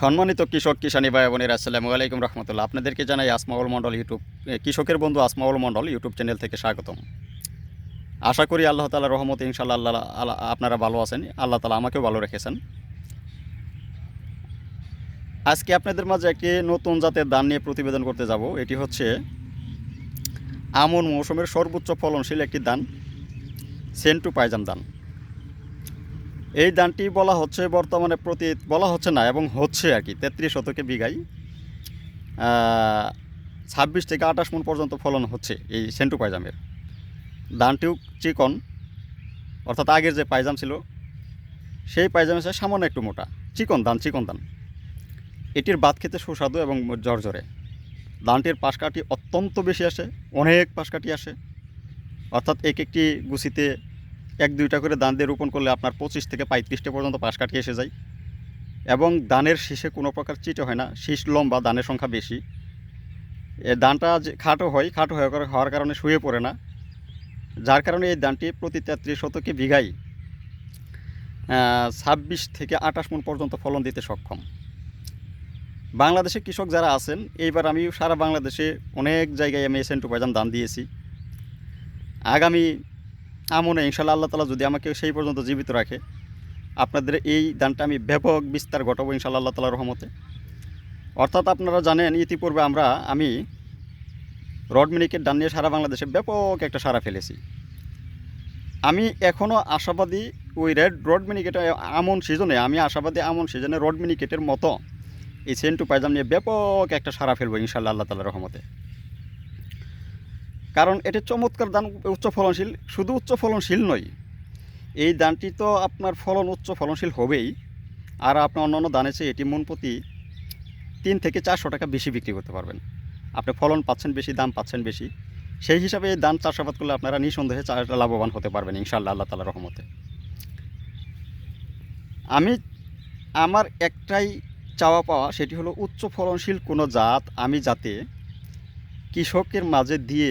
সম্মানিত কৃষক, কিষানী ভাই বোনের আসসালামু আলাইকুম রহমতুল্লাহ। আপনাদেরকে জানাই আসমাউল মণ্ডল ইউটিউব কৃষকের বন্ধু আসমাউল মণ্ডল ইউটিউব চ্যানেল থেকে স্বাগতম। আশা করি আল্লাহ তালা রহমত ইনশাল্লাহ আল্লাহ আপনারা ভালো আছেন, আল্লাহ তালা আমাকেও ভালো রেখেছেন। আজকে আপনাদের মাঝে একটি নতুন জাতের ধান নিয়ে প্রতিবেদন করতে যাব। এটি হচ্ছে আমন মৌসুমের সর্বোচ্চ ফলনশীল একটি ধান, সেন্টু পাইজাম ধান। এই ধানটি বলা হচ্ছে বর্তমানে প্রতি, বলা হচ্ছে না এবং হচ্ছে আর কি, তেত্রিশ শতকে বিঘাই ছাব্বিশ থেকে আঠাশ মন পর্যন্ত ফলন হচ্ছে এই সেন্টু পাইজামের ধানটিও চিকন, অর্থাৎ আগের যে পাইজাম ছিল, সেই পাইজামের সাথে সামান্য একটু মোটা। চিকন ধান চিকন ধান। এটির বাদ খেতে সুস্বাদু এবং জর্জরে। ধানটির পাশকাঠি অত্যন্ত বেশি আসে, অনেক পাশকাঠি আসে। অর্থাৎ এক একটি গুছিতে এক দুইটা করে দান দিয়ে রোপণ করলে আপনার পঁচিশ থেকে পঁয়ত্রিশটা পর্যন্ত পাশ কাটিয়ে এসে যায়। এবং দানের শীষে কোনো প্রকার চিটে হয় না, শীষ লম্বা, দানের সংখ্যা বেশি। এ দানটা খাটো হয়, খাটো হয়ে হওয়ার কারণে শুয়ে পড়ে না। যার কারণে এই দানটি প্রতি তেত্রিশ শতকে বিঘাই ছাব্বিশ থেকে আঠাশ মন পর্যন্ত ফলন দিতে সক্ষম। বাংলাদেশে কৃষক যারা আছেন, এইবার আমি সারা বাংলাদেশে অনেক জায়গায় আমি এসেন্টু পাইজাম দান দিয়েছি। আগামী আমনে ইনশাল্লাহ আল্লাহ তালা যদি আমাকে সেই পর্যন্ত জীবিত রাখে, আপনাদের এই দানটা আমি ব্যাপক বিস্তার ঘটাবো ইনশাল্লাহ আল্লাহ তালার রহমতে। অর্থাৎ আপনারা জানেন, ইতিপূর্বে আমরা, আমি রড মিনিকের ডান নিয়ে সারা বাংলাদেশে ব্যাপক একটা সারা ফেলেছি। আমি এখনও আশাবাদী ওই রেড রড মিনিকেটের আমন সিজনে, আমি আশাবাদী আমন সিজনে রড মিনিকেটের মতো এই সেন্টু পাইজাম নিয়ে ব্যাপক একটা সারা ফেলব ইনশাল্লাহ আল্লাহ তালার রহমতে। কারণ এটি চমৎকার দান উচ্চ ফলনশীল, শুধু উচ্চ ফলনশীল নয়, এই দানটি তো আপনার ফলন উচ্চ ফলনশীল হবেই। আর আপনি অন্যান্য দানের চেয়ে এটি মন প্রতি তিন থেকে চারশো টাকা বেশি বিক্রি করতে পারবেন। আপনি ফলন পাচ্ছেন বেশি দাম পাচ্ছেন বেশি, সেই হিসাবে এই দান চাষাবাদ করলে আপনারা নিঃসন্দেহে লাভবান হতে পারবেন ইনশাআল্লাহ, আল্লাহ তালা রহমতে। আমি, আমার একটাই চাওয়া পাওয়া, সেটি হলো উচ্চ ফলনশীল কোনো জাত, আমি যাতে কৃষকের মাঝে দিয়ে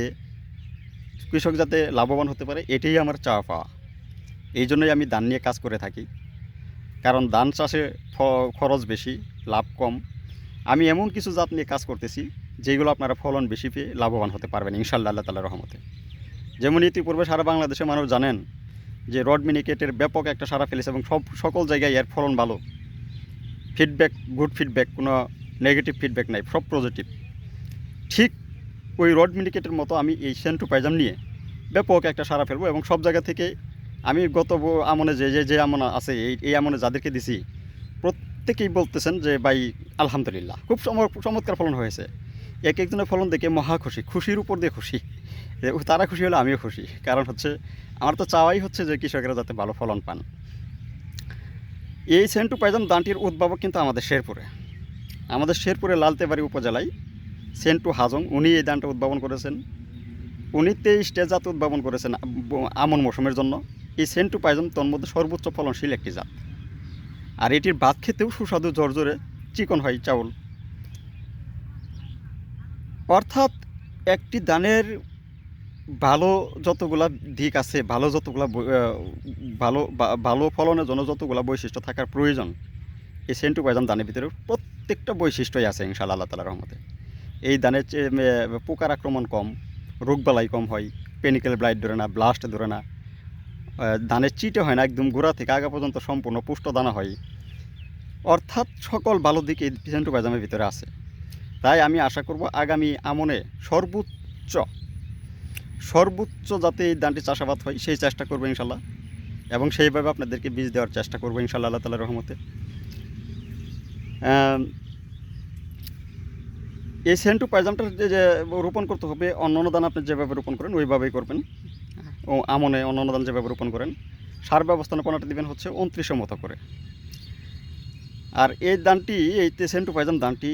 কৃষক যাতে লাভবান হতে পারে, এটাই আমার চাওয়া পাওয়া। এই জন্যই আমি ধান নিয়ে কাজ করে থাকি। কারণ ধান চাষে খরচ বেশি, লাভ কম। আমি এমন কিছু জাত নিয়ে কাজ করতেছি, যেগুলো আপনারা ফলন বেশি পেয়ে লাভবান হতে পারবেন ইনশাল্লাহ আল্লাহ তালার রহমতে। যেমন ইতিপূর্বে সারা বাংলাদেশে মানুষ জানেন যে, রড মিনিকেটের ব্যাপক একটা সারা ফেলেছে এবং সব, সকল জায়গায় এর ফলন ভালো। ফিডব্যাক গুড ফিডব্যাক কোনো নেগেটিভ ফিডব্যাক নাই, সব পজিটিভ ঠিক ওই রড মিনিকেটের মতো আমি এই সেন্টু পাইজাম নিয়ে ব্যাপক একটা সারা ফেলব এবং সব জায়গা থেকে আমি গত আমনে যে যে যে আমন আছে, এই এই আমনে যাদেরকে দিছি, প্রত্যেকেই বলতেছেন যে, ভাই, আলহামদুলিল্লাহ। খুব চমৎকার ফলন হয়েছে। এক একজনের ফলন দেখে মহা খুশি, খুশির উপর দিয়ে খুশি। তারা খুশি হলে আমিও খুশি। কারণ হচ্ছে, আমার তো চাওয়াই হচ্ছে যে, কৃষকেরা যাতে ভালো ফলন পান। এই সেন্টু পাইজাম দানটির উদ্ভাবক কিন্তু আমাদের শেরপুরে। আমাদের শেরপুরে লালতেবাড়ি উপজেলায় সেন্টু হাজং, উনি এই দানটা উদ্ভাবন করেছেন। উনি তেইশটা জাত উদ্ভাবন করেছেন আমন মৌসুমের জন্য। এই সেন্টু পাইজন তন্মধ্যে সর্বোচ্চ ফলনশীল একটি জাত। আর এটির ভাত খেতেও সুস্বাদু জর্জরে চিকন হয় চাউল। অর্থাৎ একটি দানের ভালো যতগুলা দিক আছে, ভালো যতগুলা ভালো ভালো ফলনের জন্য যতগুলা বৈশিষ্ট্য থাকার প্রয়োজন, এই সেন্টু পাইজাম দানের ভিতরে প্রত্যেকটা বৈশিষ্ট্যই আছে ইনশাল্লাহ আল্লাহ তালার রহমতে। এই ধানের পোকার আক্রমণ কম রোগবালাই কম হয়, পেনিক্যাল ব্লাইট ধরে না, ব্লাস্ট ধরে না ধানের চিটে হয় না, একদম গোড়া থেকে আগা পর্যন্ত সম্পূর্ণ পুষ্ট দানা হয়। অর্থাৎ সকল ভালো দিক এই পাইজামের ভিতরে আছে। তাই আমি আশা করব আগামী আমনে সর্বোচ্চ সর্বোচ্চ যাতে এই ধানটি চাষাবাদ হয়, সেই চেষ্টা করব ইনশাল্লাহ। এবং সেইভাবে আপনাদেরকে বীজ দেওয়ার চেষ্টা করব ইনশাল্লাহ আল্লাহ তালার রহমতে। এই সেন্টু পাইজামটা যে রোপণ করতে হবে অন্য অন্য ধান আপনি যেভাবে রোপণ করেন, ওইভাবেই করবেন। ও আমনে অন্য অন্য ধান যেভাবে রোপণ করেন, সার ব্যবস্থাপনাটা দিবেন হচ্ছে উনত্রিশশো মতো করে। আর এই ধানটি এই সেন্টু পাইজাম ধানটি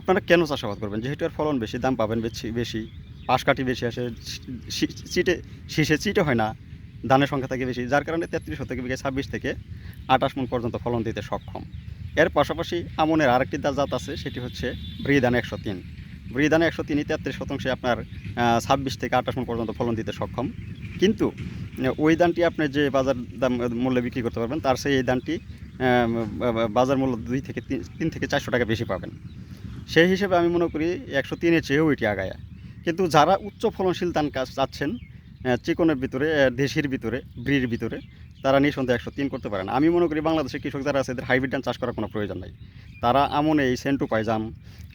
আপনারা কেন চাষাবাদ করবেন? যেহেতু এর ফলন বেশি, দাম পাবেন বেশি বেশি, পাশকাঠি বেশি আসে চিটে শীষে চিটে হয় না, ধানের সংখ্যা থাকে বেশি, যার কারণে তেত্রিশ থেকে বিঘে ছাব্বিশ থেকে আঠাশ মন পর্যন্ত ফলন দিতে সক্ষম। এর পাশাপাশি আমনের আরেকটি জাত আছে, সেটি হচ্ছে ব্রিদান একশো তিন। ব্রিদান একশো তিনই তেত্রিশ শতাংশে আপনার ছাব্বিশ থেকে আঠাশ মন পর্যন্ত ফলন দিতে সক্ষম। কিন্তু ওই ধানটি আপনি যে বাজার দাম মূল্যে বিক্রি করতে পারবেন, তার সেই এই বা- বাজার মূল্য দুই থেকে তিন তিন থেকে চারশো টাকা বেশি পাবেন। সেই হিসেবে আমি মনে করি একশো তিনের চেয়েও এটি আগায়া। কিন্তু যারা উচ্চ ফলনশীল ধান কাজ চাচ্ছেন চিকনের ভিতরে দেশির ভিতরে, ব্রির ভিতরে তারা নিঃসন্দেহে একশো তিন করতে পারেন আমি মনে করি বাংলাদেশের কৃষক যারা আছে, এদের হাইব্রিড ধান চাষ করার কোনো প্রয়োজন নাই। তারা আমন এই সেন্টু পাইজাম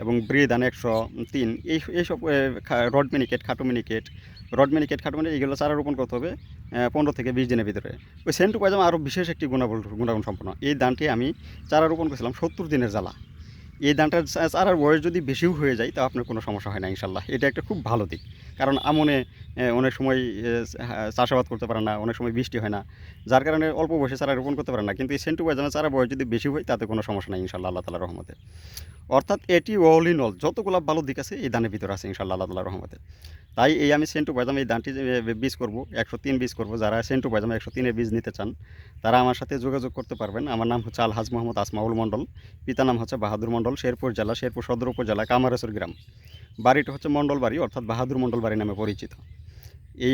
এবং ব্রি ধান একশো তিন, এই, এইসব রড মিনিকেট, খাটো মিনিকেট, রড মিনিকেট, খাটো মিনিকেট এইগুলো চারা রোপণ করতে হবে পনেরো থেকে বিশ দিনের ভিতরে। ওই সেন্টু পাইজাম আরও বিশেষ একটি গুণাবল, গুণাগুণ সম্পন্ন। এই ধানটি আমি চারা রোপণ করেছিলাম সত্তর দিনের জ্বালা। এই ধানটার চা- চারার বয়স যদি বেশিও হয়ে যায় তা আপনার কোনো সমস্যা হয় না, ইনশাল্লাহ। এটা একটা খুব ভালো দিক। কারণ আমনে অনেক সময় চাষাবাদ করতে পারে না, অনেক সময় বৃষ্টি হয় না। যার কারণে অল্প বয়সে চারা রোপণ করতে পারে না। কিন্তু এই সেন্টু বাজানের চারা বয়স যদি বেশি হয়, তাতে কোনো সমস্যা নাই, ইনশাল্লাহ, আল্লাহ তালা রহমতে। অর্থাৎ এটি অল ইন অল যতগুলো ভালো দিক আছে, এই দানের ভিতরে আছে, ইনশাল্লাহ, আল্লাহ তালা রহমতে। তাই এই আমি সেন্টু বাজাম এই ধানটি যে বীজ করব, একশো তিন বীজ করব, যারা সেন্টু বাজাম একশো তিনের বীজ নিতে চান, তারা আমার সাথে যোগাযোগ করতে পারবেন। আমার নাম হচ্ছে আলহাজ মোহাম্মদ আসমাউল মণ্ডল পিতা নাম হচ্ছে বাহাদুর মণ্ডল, শেরপুর জেলা, শেরপুর সদর উপজেলা, কামারেশ্বর গ্রাম। বাড়িটা হচ্ছে মণ্ডল বাড়ি, অর্থাৎ বাহাদুর মণ্ডল বাড়ি নামে পরিচিত। এই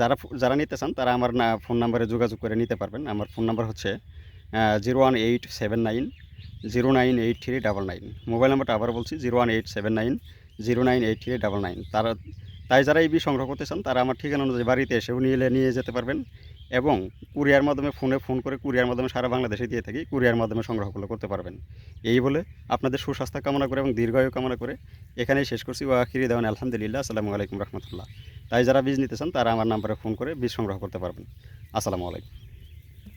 যারা যারা নিতে চান, তারা আমার না, ফোন নাম্বারে যোগাযোগ করে নিতে পারবেন। আমার ফোন নাম্বার হচ্ছে zero one eight seven nine, zero nine eight three double nine. Mobile নাম্বারটা আবার বলছি, zero one eight seven nine, zero nine eight three double nine. তারা তাই যারা এই বীজ সংগ্রহ করতে চান, তারা আমার ঠিকানা অনুযায়ী বাড়িতে এসেও নিয়ে নিয়ে যেতে পারবেন এবং কুরিয়ার মাধ্যমে ফোনে ফোন করে কুরিয়ার মাধ্যমে সারা বাংলাদেশে দিয়ে থাকি কুরিয়ার মাধ্যমে সংগ্রহগুলো করতে পারবেন। এই বলে আপনাদের সুস্বাস্থ্য কামনা করে এবং দীর্ঘায়ু কামনা করে এখানেই শেষ করছি। ওয়া আখিরি দেওয়ান, আলহামদুলিল্লাহ, আসসালামু আলাইকুম রহমতুল্লাহ। তাই যারা বীজ নিতে চান, তারা আমার নাম্বারে ফোন করে বীজ সংগ্রহ করতে পারবেন। আসসালামু আলাইকুম।